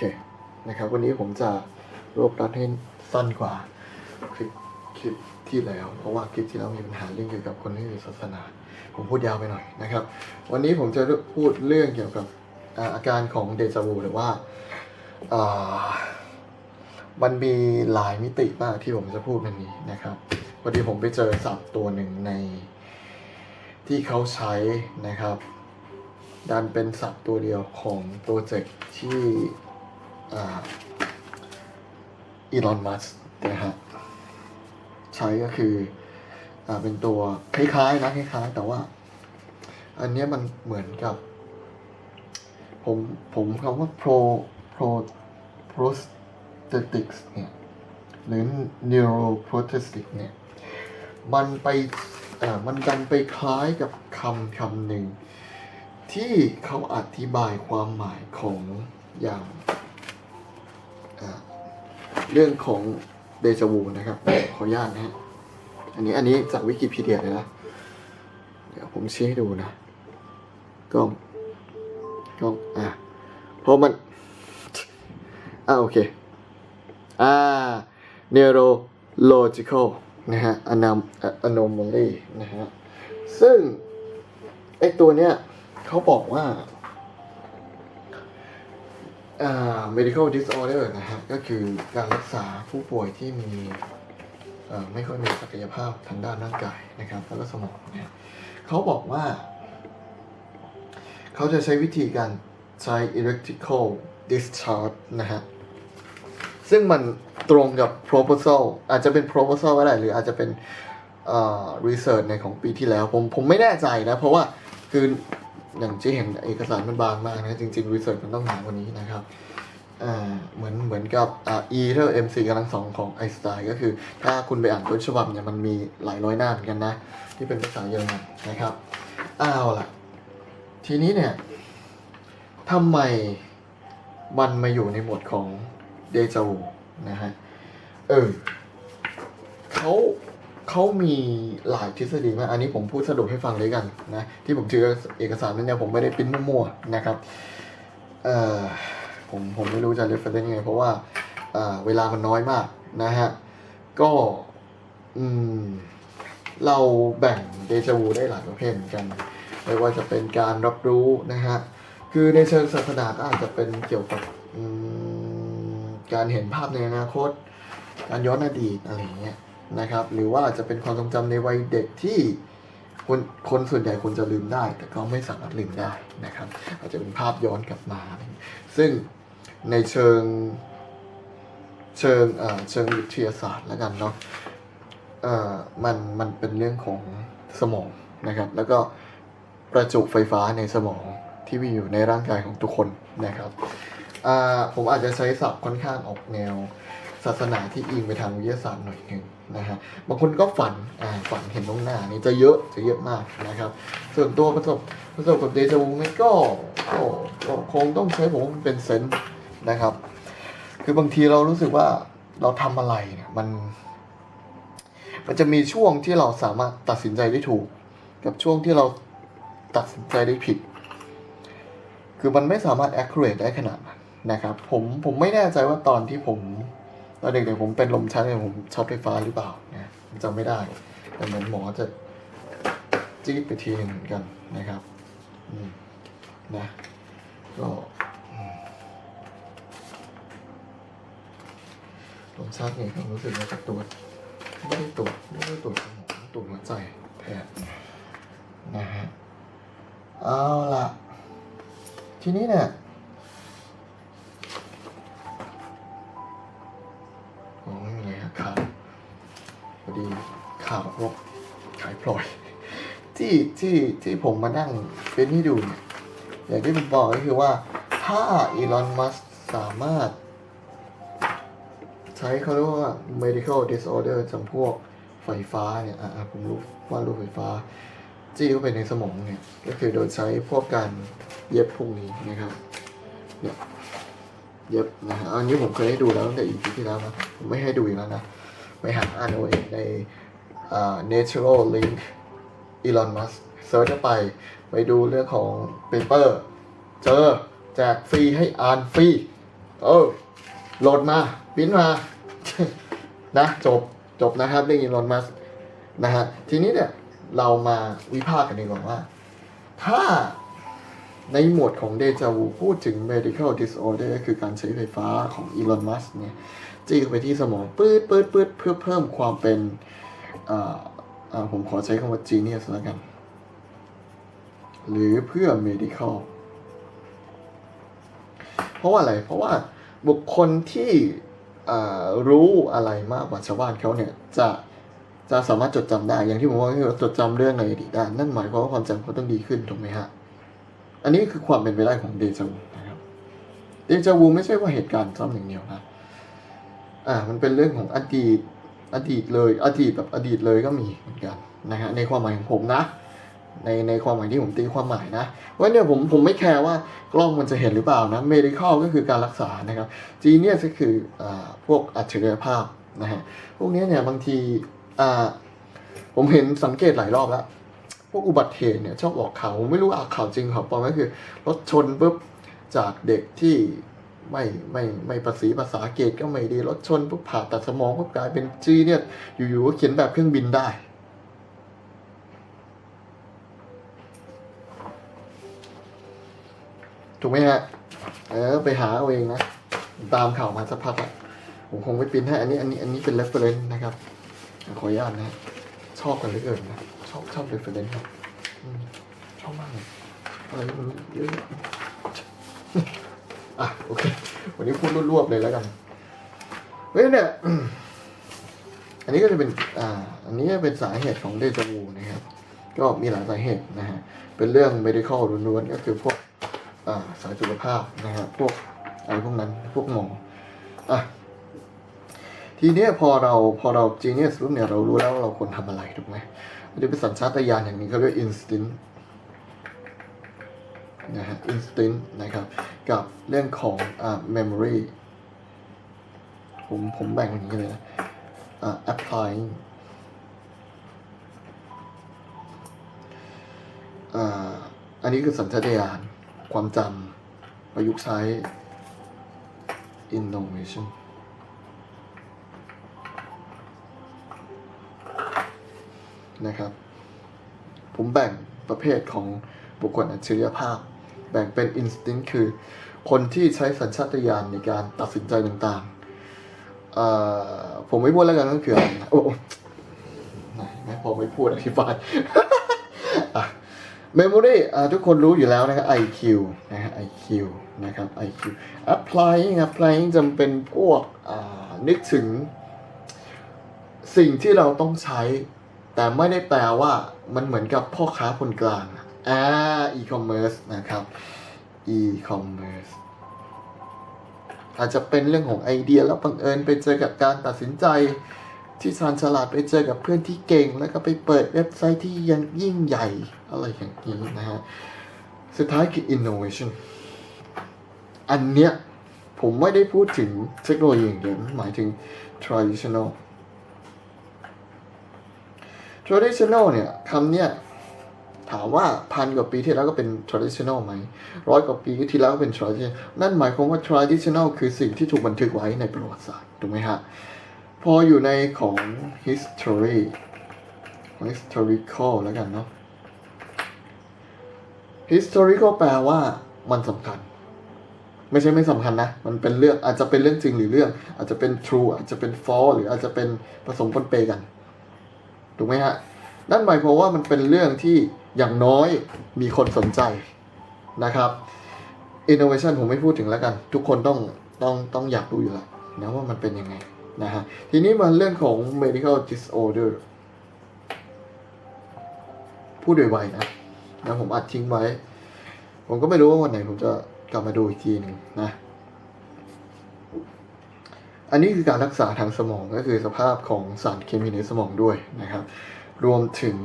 เคนะครับ วันนี้ผมจะรวบรัดให้สั้นกว่าคลิปคลิปที่แล้ว เพราะว่าคลิปที่แล้วมีปัญหาเรื่องเกี่ยวกับคนที่มีศาสนา ผมพูดยาวไปหน่อยนะครับ วันนี้ผมจะพูดเรื่องเกี่ยวกับอาการของเดจาวูหรือว่ามันมีหลายมิติมากที่ผมจะพูดวันนี้นะครับพอดีผมไปเจอศัพท์ตัวหนึ่งในที่เขาใช้นะครับ ดันเป็นศัพท์ตัวเดียวของโปรเจกต์ที่ อีลอน มัสนะฮะ ใช้ก็คืออาเป็นตัวคล้ายๆนะคล้ายๆ แต่ว่า อันเนี้ยมันเหมือนกับ ผมผมคำว่า pro pro prosthetics เนี่ย หรือ neuroprosthetic เนี่ย มันไปอ่อมันดันไปคล้ายกับคำคำหนึ่งที่เขาอธิบายความหมายของอย่าง เรื่องของเดจาวูนะครับ ขออนุญาตนะฮะอันนี้อันนี้จากวิกิพีเดียเลยนะ เดี๋ยวผมชี้ให้ดูนะกล้องกล้องอะเพราะมันอ่าโอเค อ่า neurological นะฮะ anom anomaly นะฮะ ซึ่งไอตัวเนี้ยเขาบอกว่า medical disorder นะฮะก็คือการรักษาผู้ป่วยที่มีไม่ค่อยมีศักยภาพทางด้านร่างกายนะครับ แล้วก็สมองเนี่ยเขาบอกว่า เขาจะใช้วิธีการใช้ electrical discharge นะฮะซึ่งมันตรงกับ proposal อาจจะเป็น proposal ก็ได้หรืออาจจะเป็น research ในของปีที่แล้ว ผมผมไม่แน่ใจนะ เพราะว่าคือ อย่างที่เห็นเอกสารมันบางมากนะ จริงๆ research มันต้องหนากว่านี้นะครับเหมือนเหมือนกับอ่า e เท่า mc กำลังสองของไอสไตน์ก็คือ ถ้าคุณไปอ่านต้นฉบับเนี่ยมันมีหลายร้อยหน้าเหมือนกันนะ ที่เป็นภาษาเยอรมันนะครับเอาวล่ะ ทีนี้เนี่ยทำไมมันมาอยู่ในหมวดของเดจาวูนะฮะ เออเขา เขามีหลายทฤษฎีมากอันนี้ผมพูดสรุปให้ฟังเลยกันนะที่ผมถือเอกสารนั้นเนี่ยผมไม่ได้ปิ้นมั่วๆนะครับเอ่อผมผมไม่รู้จะเรียกเป็นยังไง เพราะว่าเวลามันน้อยมากนะฮะ ก็อืมเราแบ่งเดจาวูได้หลายประเภทเหมือนกัน ไม่ว่าจะเป็นการรับรู้นะฮะ คือในเชิงศาสนาก็อาจจะเป็นเกี่ยวกับการเห็นภาพในอนาคต การย้อนอดีตอะไรเงี้ย นะครับ หรือว่าอาจจะเป็นความทรงจำในวัยเด็กที่คนคนส่วนใหญ่ควรจะลืมได้ แต่ก็ไม่สามารถลืมได้นะครับ อาจจะเป็นภาพย้อนกลับมา ซึ่งในเชิงเชิงเอ่อเชิงวิทยาศาสตร์แล้วกันเนาะอ่อมันมันเป็นเรื่องของสมองนะครับ แล้วก็ประจุไฟฟ้าในสมองที่มีอยู่ในร่างกายของทุกคนนะครับอ่าผมอาจจะใช้ศัพท์ค่อนข้างออกแนว ศาสนาที่อิงไปทางวิทยาศาสตร์หน่อยหนึ่งนะฮะบางคนก็ฝันอ่าฝันเห็นตรงหน้านี่จะเยอะจะเยอะมากนะครับ ส่วนตัวประสบประสบกับเดจาวูไมก็ก็ก็คงต้องใช้ผมว่ามันเป็นเซนส์นะครับ คือบางทีเรารู้สึกว่าเราทำอะไรเนี่ยมัน มันจะมีช่วงที่เราสามารถตัดสินใจได้ถูก กับช่วงที่เราตัดสินใจได้ผิด คือมันไม่สามารถ accurate ได้ขนาดนั้นนะครับ ผมผมไม่แน่ใจว่าตอนที่ผม ตอนเด็กๆผมเป็นลมชักเนี่ยผมช็อตไฟฟ้าหรือเปล่านะผมจำไม่ได้ แต่เหมือนหมอจะจี๊ดไปทีหนึ่งเหมือนกันนะครับนะก็ลมชักเนี่ยผมรู้สึกว่าจะตรวจไม่ได้ตรวจไม่ได้ตรวจสมองตรวจหัวใจแทนนะฮะเอาล่ะทีนี้เนี่ย ที่ที่ที่ผมมานั่งเป็นให้ดูเนี่ยอย่างที่ผมบอกก็คือว่าถ้าอีลอนมัสสามารถ ใช้เขาเรียกว่า medical disorder จำพวกไฟฟ้าเนี่ยอะอะผมรู้ว่ารูปไฟฟ้า จี้เข้าไปในสมองเนี่ย ก็คือโดยใช้พวกการเย็บพวกนี้นะครับเนี่ยเย็บนะฮะอันนี้ผมเคยให้ดูแล้วตั้งแต่อีพีที่แล้วนะผมไม่ให้ดูอีกแล้วนะ ไปหาอ่านเอาเองใน natural link อ่า natural link Elon Musk เซิร์ชเข้าไป ไปดูเรื่องของ paper เจอแจกฟรีให้อ่านฟรี เออ โหลดมาพิมพ์มา นะ จบจบนะครับเรื่องอีลอนมัสนะฮะ ทีนี้เนี่ย เรามาวิพากษ์กันดีกว่าว่า ถ้าในหมวดของเดจาวูพูดถึง medical disorder คือการใช้ไฟฟ้าของอีลอนมัสเนี่ยจี้ไปที่สมองปืดปืดปืดเพื่อเพิ่มความเป็น ผมขอใช้คำว่า genius แล้วกัน หรือเพื่อ medical เพราะว่าอะไร เพราะว่าบุคคลที่อ่ารู้อะไรมากกว่าชาวบ้านเขาเนี่ย จะจะสามารถจดจำได้ อย่างที่ผมว่าคือจดจำเรื่องในอดีตได้ นั่นหมายความว่าความจำเขาต้องดีขึ้นถูกไหมฮะ อันนี้คือความเป็นไปได้ของเดจาวูนะครับ เดจาวูไม่ใช่ว่าเหตุการณ์ซ้ำอย่างเดียวนะ อ่า มันเป็นเรื่องของอดีต อดีตเลย อดีตแบบอดีตเลยก็มีเหมือนกันนะฮะในความหมายของผมนะในในความหมายที่ผมตีความหมายนะว่าเนี่ยผมผมไม่แคร์ว่ากล้องมันจะเห็นหรือเปล่านะ medical ก็คือการรักษานะครับ genius ก็คืออ่าพวกอัจฉริยภาพนะฮะพวกนี้เนี่ยบางทีอ่าผมเห็นสังเกตหลายรอบแล้ว พวกอุบัติเหตุเนี่ยชอบออกข่าวผมไม่รู้อ่าข่าวจริงข่าวปลอมก็คือ รถชนปุ๊บจากเด็กที่ ไม่ไม่ไม่ภาษีภาษาเกตก็ไม่ดีรถชนปุ๊บผ่าตัดสมองปุ๊บกลายเป็นจีเนี่ยอยู่ๆก็เขียนแบบเครื่องบินได้ ถูกไหมฮะเออไปหาเอาเองนะ ตามข่าวมาสักพักละผมคงไม่ปิ้นให้อันนี้อันนี้อันนี้เป็น reference นะครับ ขออนุญาตนะ ชอบกันเหลือเกินนะ ชอบชอบ reference ครับชอบมากเลยอะไรไม่รู้เยอะ อะโอเค วันนี้พูดรวบๆเลยแล้วกันเฮ้ยเนี่ยอันนี้ก็จะเป็นอ่า อันนี้เป็นสาเหตุของเดจาวูนะครับ ก็มีหลายสาเหตุนะฮะเป็นเรื่อง medical ล้วนๆก็คือพวกอ่าสายสุขภาพนะครับพวกอะไรพวกนั้นพวกหมออะทีเนี้ยพอเราพอเรา genius ปุ๊บเนี่ยเรารู้แล้วว่าเราควรทำอะไรถูกไหมมันจะเป็นสัญชาตญาณอย่างนี้เขาเรียก instinct นะฮะ instinct นะครับ กับเรื่องของอ่า memory ผมผมแบ่งอย่างนี้เลยนะอ่า applying อ่าอันนี้คือสัญชาตญาณความจำประยุกต์ใช้ innovation นะครับ ผมแบ่งประเภทของบุคคลอัจฉริยภาพ แบ่งเป็น instinct คือ คนที่ใช้สัญชาตญาณในการตัดสินใจต่างๆ ผมไม่พูดแล้วกันก็คืออะไรโอ้ไหนไม่พอไม่พูดอธิบายอะ memory อ่ทุกคนรู้อยู่แล้วนะครับ IQ นะฮะ IQ นะครับ IQ applying applying จำเป็นพวกนึกถึงสิ่งที่เราต้องใช้ แต่ไม่ได้แปลว่ามันเหมือนกับพ่อค้าคนกลาง อะอ่า e-commerce นะครับ e-commerce อาจจะเป็นเรื่องของไอเดียแล้วบังเอิญไปเจอกับการตัดสินใจที่ชาญฉลาดไปเจอกับเพื่อนที่เก่ง แล้วก็ไปเปิดเว็บไซต์ที่ยังยิ่งใหญ่อะไรอย่างนี้นะฮะสุดท้ายคือ innovation อันเนี้ยผมไม่ได้พูดถึงเทคโนโลยีอย่างเดียวหมายถึง traditional traditional เนี่ยคำเนี้ย ถามว่าพันกว่าปีที่แล้วก็เป็น traditional ไหมร้อยกว่าปีที่แล้วก็เป็น traditional นั่นหมายความว่า traditional คือสิ่งที่ถูกบันทึกไว้ในประวัติศาสตร์ถูกไหมฮะพออยู่ในของ history historical แล้วกันเนาะ historical แปลว่ามันสำคัญ ไม่ใช่ไม่สำคัญนะ มันเป็นเรื่องอาจจะเป็นเรื่องจริงหรือเรื่อง อาจจะเป็น true อาจจะเป็น false หรืออาจจะเป็นผสมปนเปกัน ถูกไหมฮะ นั่นหมายความว่ามันเป็นเรื่องที่อย่างน้อยมีคนสนใจนะครับ innovation ผมไม่พูดถึงแล้วกัน ทุกคนต้องต้องต้องอยากรู้อยู่แล้วนะว่ามันเป็นยังไงนะฮะทีนี้มาเรื่องของ medical disorder พูดโดยไวนะนะผมอัดทิ้งไว้ ผมก็ไม่รู้ว่าวันไหนผมจะกลับมาดูอีกทีหนึ่งนะ อันนี้คือการรักษาทางสมองก็คือสภาพของสารเคมีในสมองด้วยนะครับ รวมถึง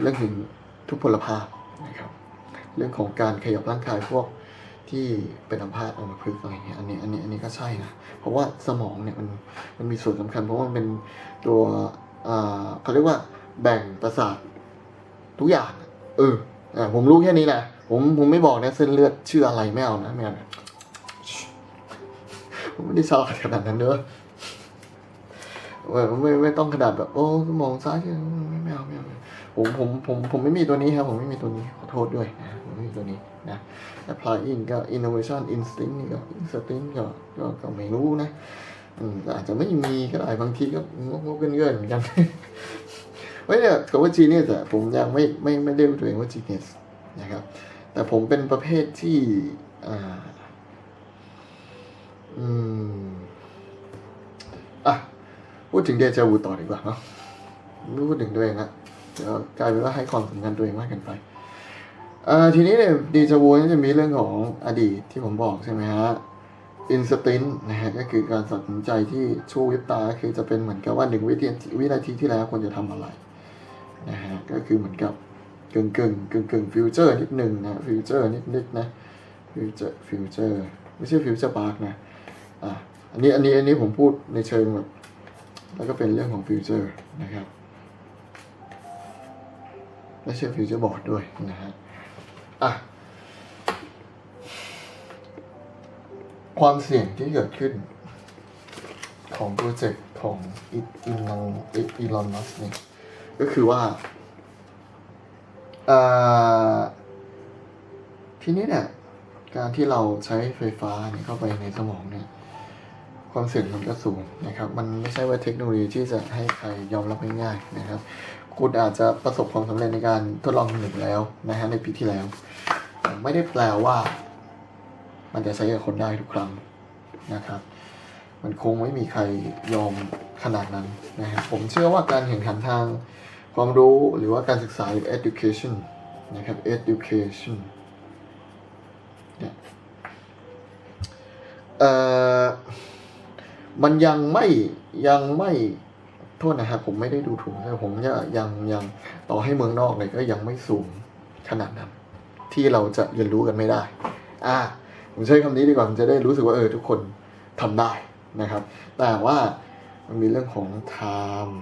เรื่องถึงทุพพลภาพนะครับ เรื่องของการขยับร่างกายพวกที่เป็นอัมพาตอัมพฤกษ์อะไรเงี้ยอันนี้อันนี้อันนี้ก็ใช่นะ เพราะว่าสมองเนี่ยมันมันมีส่วนสำคัญ เพราะว่ามันเป็นตัวเขาเรียกว่าแบ่งประสาททุกอย่าง เออผมรู้แค่นี้นะผมผมผมไม่บอกนะเส้นเลือดชื่ออะไรไม่เอานะไม่เอาผมไม่ได้ฉลาดขนาดนั้นเด้อเออ ไม่ไม่ต้องขนาดแบบ โอ้มองซ้ายไม่ไม่เอาไม่เอาไม่เอาผมผมผมผมไม่มีตัวนี้ครับ ผมไม่มีตัวนี้ขอโทษด้วยนะผมไม่มีตัวนี้นะ applying ก็ innovation instinct นี่ก็ instinct ก็ก็ก็ไม่รู้นะอาจจะไม่มีก็ได้บางทีก็งกๆเกินๆเหมือนกันไว้เนี่ยคำว่า genius อะผมยังไม่ไม่ไม่เรียกตัวเองว่า genius นะครับ แต่ผมเป็นประเภทที่อ่าอืมอะ พูดถึงเดจาวูต่อดีกว่าเนาะไม่พูดถึงตัวเองละเดี๋ยวกลายเป็นว่าให้ความสำคัญตัวเองมากเกินไปทีนี้เนี่ยเดจาวูนี่จะมีเรื่องของอดีตที่ผมบอกใช่ไหมฮะอินสตินนะฮะก็คือการตัดสินใจที่ชูวิบตาคือจะเป็นเหมือนกับว่าหนึ่งวินาทีวินาทีที่แล้วควรจะทำอะไรนะฮะก็คือเหมือนกับกึ่งกึ่งกึ่งกึ่งฟิวเจอร์นิดหนึ่งนะฟิวเจอร์นิดนิดนะฟิวเจอร์ฟิวเจอร์ไม่ใช่ฟิวเจอร์พาร์คนะอะอันนี้อันนี้อันนี้ผมพูดในเชิงแบบ แล้วก็เป็นเรื่องของฟิวเจอร์นะครับไม่ใช่ฟิวเจอร์บอร์ดด้วยนะฮะอะความเสี่ยงที่เกิดขึ้นของโปรเจกต์ของอีอีลอนอีลอนมัสเนี่ยก็คือว่าทีนี้เนี่ยการที่เราใช้ไฟฟ้าเนี่ยเข้าไปในสมองเนี่ย ความเสี่ยงมันก็สูงนะครับ มันไม่ใช่ว่าเทคโนโลยีที่จะให้ใครยอมรับง่ายๆนะครับ คุณอาจจะประสบความสำเร็จในการทดลองหนึ่งแล้วนะฮะในปีที่แล้ว ไม่ได้แปลว่า มันจะใช้กับคนได้ทุกครั้งนะครับ มันคงไม่มีใครยอมขนาดนั้นนะครับผมเชื่อว่าการแข่งขันทางความรู้หรือว่าการศึกษาหรือ education นะครับ education เนี่ยเอ่อ มันยังไม่ยังไม่โทษนะครับผมไม่ได้ดูถูกแต่ผมยังยังยังต่อให้เมืองนอกเลยก็ยังไม่สูงขนาดนั้น ที่เราจะเรียนรู้กันไม่ได้ อ่าผมใช้คำนี้ดีกว่ามันจะได้รู้สึกว่าเออทุกคนทำได้นะครับ แต่ว่ามันมีเรื่องของ time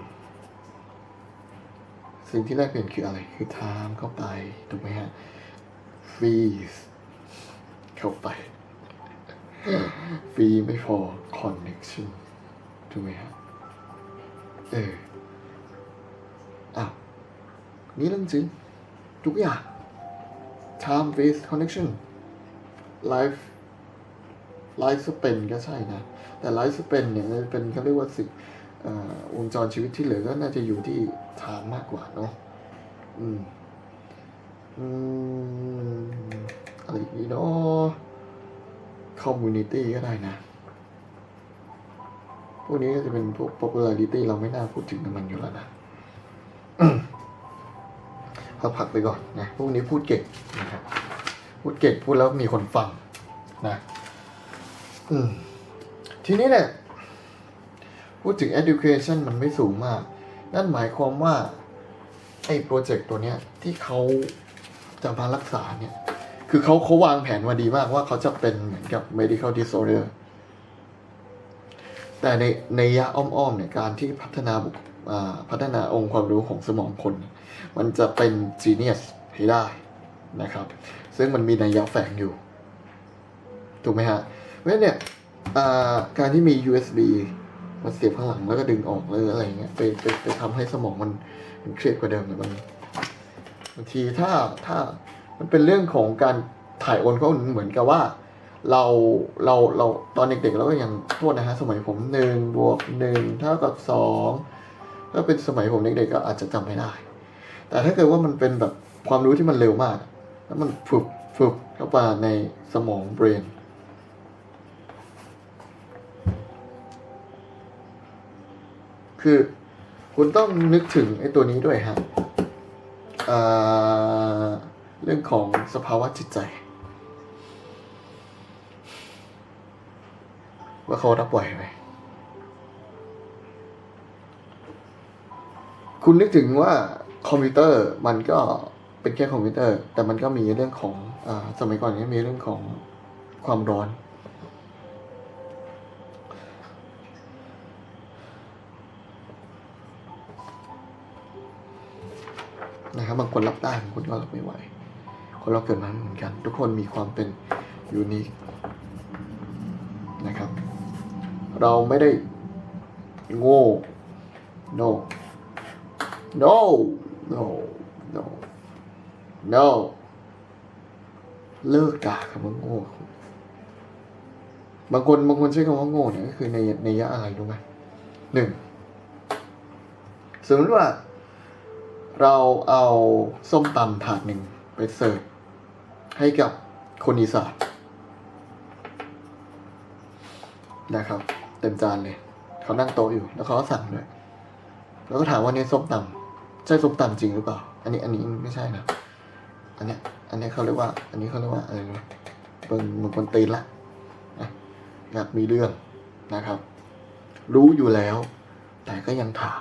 สิ่งที่แรกเปลี่ยนคืออะไร คือ time เข้าไป ถูกไหมฮะ freeze เข้าไป ฟรีไม่พอ connection ถูกไหมฮะเอออ้าวนี่เรื่องจริงทุกอย่าง time face connection life life span ก็ใช่นะ แต่ life span เนี่ยเป็นเขาเรียกว่าสิวงจรชีวิตที่เหลือก็น่าจะอยู่ที่ time มากกว่าเนาะอืม อืม อะไรอีกเนาะ community ก็ได้นะ พวกนี้ก็จะเป็นพวก popularity เราไม่น่าพูดถึงมันอยู่แล้วนะพักพักไปก่อนนะ พวกนี้พูดเก่งนะครับพูดเก่งพูดแล้วมีคนฟังนะ อืม ทีนี้เนี่ย พูดถึง education มันไม่สูงมาก นั่นหมายความว่า ไอ้โปรเจกต์ตัวเนี้ย ที่เขาจะมารักษาเนี่ย คือเขาเขาวางแผนมาดีมากว่าเขาจะเป็นเหมือนกับ medical disorder แต่ในในยะอ้อมๆเนี่ยการที่พัฒนาบุคพัฒนาองค์ความรู้ของสมองคน มันจะเป็น genius ให้ได้นะครับ ซึ่งมันมีนัยยะแฝงอยู่ ถูกไหมฮะเพราะฉะนั้นเนี่ยาการที่มี USB มาเสียบข้างหลังแล้วก็ดึงออกเลยอะไรเงี้ยไปไปไปทำให้สมองมันมันเครียดกว่าเดิมเนี่ยมันบางทีถ้าถ้า มันเป็นเรื่องของการถ่ายโอนข้อมูลเหมือนกับว่า เราเราเราตอนเด็กๆเราก็ยังโทษนะฮะสมัยผมหนึ่งบวกหนึ่งเท่ากับสองถ้าเป็นสมัยผมเด็กๆก็อาจจะจำไม่ได้ แต่ถ้าเกิดว่ามันเป็นแบบความรู้ที่มันเร็วมาก แล้วมันฝึกฝึกเข้าไปในสมองเบรนคือคุณต้องนึกถึงไอ้ตัวนี้ด้วยฮะอ่า เรื่องของสภาวะจิตใจ ว่าเขารับไหวไหมคุณนึกถึงว่าคอมพิวเตอร์มันก็เป็นแค่คอมพิวเตอร์ แต่มันก็มีเรื่องของอาสมัยก่อนก็มีเรื่องของความร้อน นะครับบางคนรับได้บางคนก็รับไม่ไหว คนเราเกิดมาเหมือนกัน ทุกคนมีความเป็นยูนิคนะครับ เราไม่ได้โง่ no no no no no เลิกด่าคำว่าโง่บางคนบางคนใช้คำว่าโง่เนี่ยก็คือในในยะอะไรรู้ไหมหนึ่งสมมติว่า เราเอาส้มตำถาดหนึ่งไปเสิร์ฟ ให้กับคนอีสานนะครับ เต็มจานเลยเขานั่งโต๊ะอยู่ แล้วเขาก็สั่งด้วยแล้วก็ถามว่านี่ส้มตำใช่ส้มตำจริงหรือเปล่า อันนี้อันนี้ไม่ใช่นะอันเนี้ยอันเนี้ยเขาเรียกว่า อันนี้เขาเรียกว่าอะไรนะเบิ่งมึงคนตีนละอยากมีเรื่องนะครับ รู้อยู่แล้ว แต่ก็ยังถาม